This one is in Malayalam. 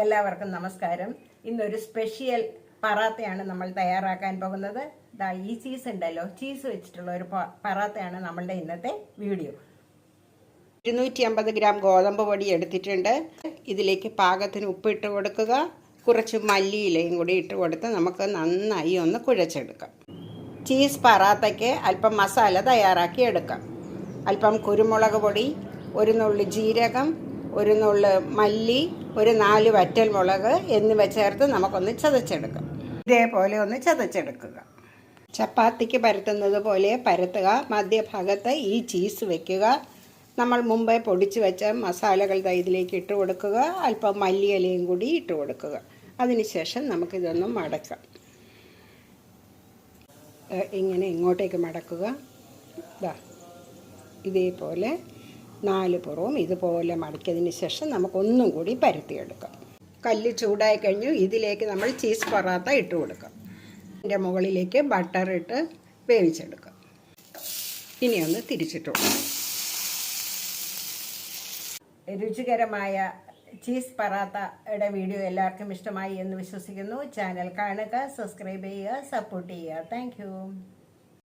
എല്ലാവർക്കും നമസ്കാരം. ഇന്നൊരു സ്പെഷ്യൽ പറാത്തയാണ് നമ്മൾ തയ്യാറാക്കാൻ പോകുന്നത്. ദാ ഈ ചീസ് ഉണ്ടല്ലോ. ചീസ് വെച്ചിട്ടുള്ള ഒരു പറാത്തയാണ് നമ്മളുടെ ഇന്നത്തെ വീഡിയോ ഇരുന്നൂറ്റി അമ്പത് ഗ്രാം ഗോതമ്പ് പൊടി എടുത്തിട്ടുണ്ട്. ഇതിലേക്ക് പാകത്തിന് ഉപ്പ് ഇട്ട് കൊടുക്കുക. കുറച്ച് മല്ലിയിലയും കൂടി ഇട്ട് കൊടുത്ത് നമുക്ക് നന്നായി ഒന്ന് കുഴച്ചെടുക്കാം. ചീസ് പറാത്തയ്ക്ക് അല്പം മസാല തയ്യാറാക്കി എടുക്കാം. അല്പം കുരുമുളക് പൊടി ഒരു നുള്ളി ജീരകം ഒരു നുള്ള് മല്ലി ഒരു നാല് വറ്റൽ മുളക് എന്നിവ ചേർത്ത് നമുക്കൊന്ന് ചതച്ചെടുക്കാം. ഇതേപോലെ ഒന്ന് ചതച്ചെടുക്കുക. ചപ്പാത്തിക്ക് പരത്തുന്നത് പോലെ പരത്തുക. മധ്യഭാഗത്ത് ഈ ചീസ് വെക്കുക. നമ്മൾ മുമ്പേ പൊടിച്ചു വെച്ച മസാലകൾ ഇതിലേക്ക് ഇട്ട് കൊടുക്കുക. അല്പം മല്ലിയിലയും കൂടി ഇട്ട് കൊടുക്കുക. അതിനുശേഷം നമുക്കിതൊന്ന് മടക്കാം. ഇങ്ങനെ ഇങ്ങോട്ടേക്ക് മടക്കുക. ഇതേപോലെ നാല് പുറവും ഇതുപോലെ മടക്കിയതിന് ശേഷം നമുക്കൊന്നും കൂടി പരത്തിയെടുക്കാം. കല്ല് ചൂടായി കഴിഞ്ഞു ഇതിലേക്ക് നമ്മൾ ചീസ് പൊറാത്ത ഇട്ട് കൊടുക്കാം. ഇതിന്റെ മുകളിലേക്ക് ബട്ടർ ഇട്ട് വേവിച്ചെടുക്കാം. ഇനി ഒന്ന് തിരിച്ചിട്ട് കൊടുക്കാം. രുചികരമായ ചീസ് പറാത്തയുടെ വീഡിയോ എല്ലാവർക്കും ഇഷ്ടമായി എന്ന് വിശ്വസിക്കുന്നു. ചാനൽ കാണുക സബ്സ്ക്രൈബ് ചെയ്യുക സപ്പോർട്ട് ചെയ്യുക. താങ്ക്